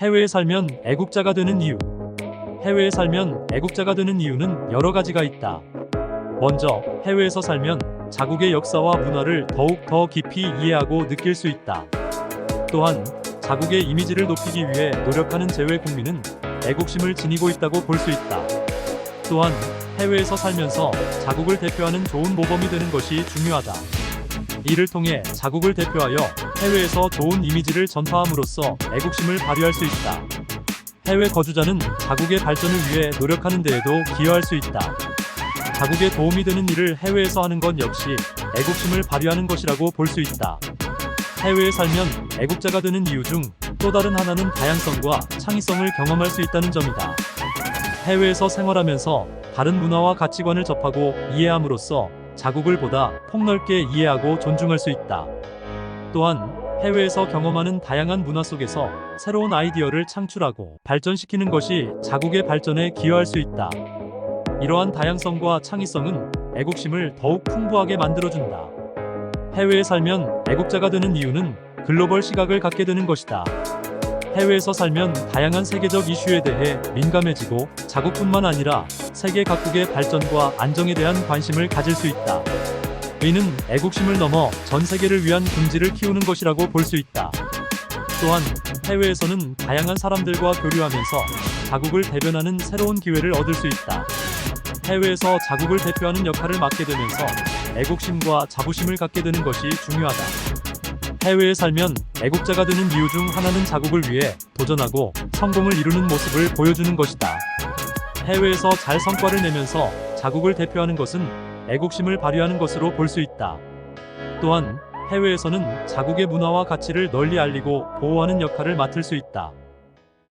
해외에 살면 애국자가 되는 이유. 해외에 살면 애국자가 되는 이유는 여러 가지가 있다. 먼저, 해외에서 살면 자국의 역사와 문화를 더욱 더 깊이 이해하고 느낄 수 있다. 또한, 자국의 이미지를 높이기 위해 노력하는 재외 국민은 애국심을 지니고 있다고 볼 수 있다. 또한, 해외에서 살면서 자국을 대표하는 좋은 모범이 되는 것이 중요하다. 이를 통해 자국을 대표하여 해외에서 좋은 이미지를 전파함으로써 애국심을 발휘할 수 있다. 해외 거주자는 자국의 발전을 위해 노력하는 데에도 기여할 수 있다. 자국에 도움이 되는 일을 해외에서 하는 것 역시 애국심을 발휘하는 것이라고 볼 수 있다. 해외에 살면 애국자가 되는 이유 중 또 다른 하나는 다양성과 창의성을 경험할 수 있다는 점이다. 해외에서 생활하면서 다른 문화와 가치관을 접하고 이해함으로써 자국을 보다 폭넓게 이해하고 존중할 수 있다. 또한 해외에서 경험하는 다양한 문화 속에서 새로운 아이디어를 창출하고 발전시키는 것이 자국의 발전에 기여할 수 있다. 이러한 다양성과 창의성은 애국심을 더욱 풍부하게 만들어준다. 해외에 살면 애국자가 되는 이유는 글로벌 시각을 갖게 되는 것이다. 해외에서 살면 다양한 세계적 이슈에 대해 민감해지고 자국뿐만 아니라 세계 각국의 발전과 안정에 대한 관심을 가질 수 있다. 이는 애국심을 넘어 전 세계를 위한 긍지를 키우는 것이라고 볼 수 있다. 또한 해외에서는 다양한 사람들과 교류하면서 자국을 대변하는 새로운 기회를 얻을 수 있다. 해외에서 자국을 대표하는 역할을 맡게 되면서 애국심과 자부심을 갖게 되는 것이 중요하다. 해외에 살면 애국자가 되는 이유 중 하나는 자국을 위해 도전하고 성공을 이루는 모습을 보여주는 것이다. 해외에서 잘 성과를 내면서 자국을 대표하는 것은 애국심을 발휘하는 것으로 볼 수 있다. 또한 해외에서는 자국의 문화와 가치를 널리 알리고 보호하는 역할을 맡을 수 있다.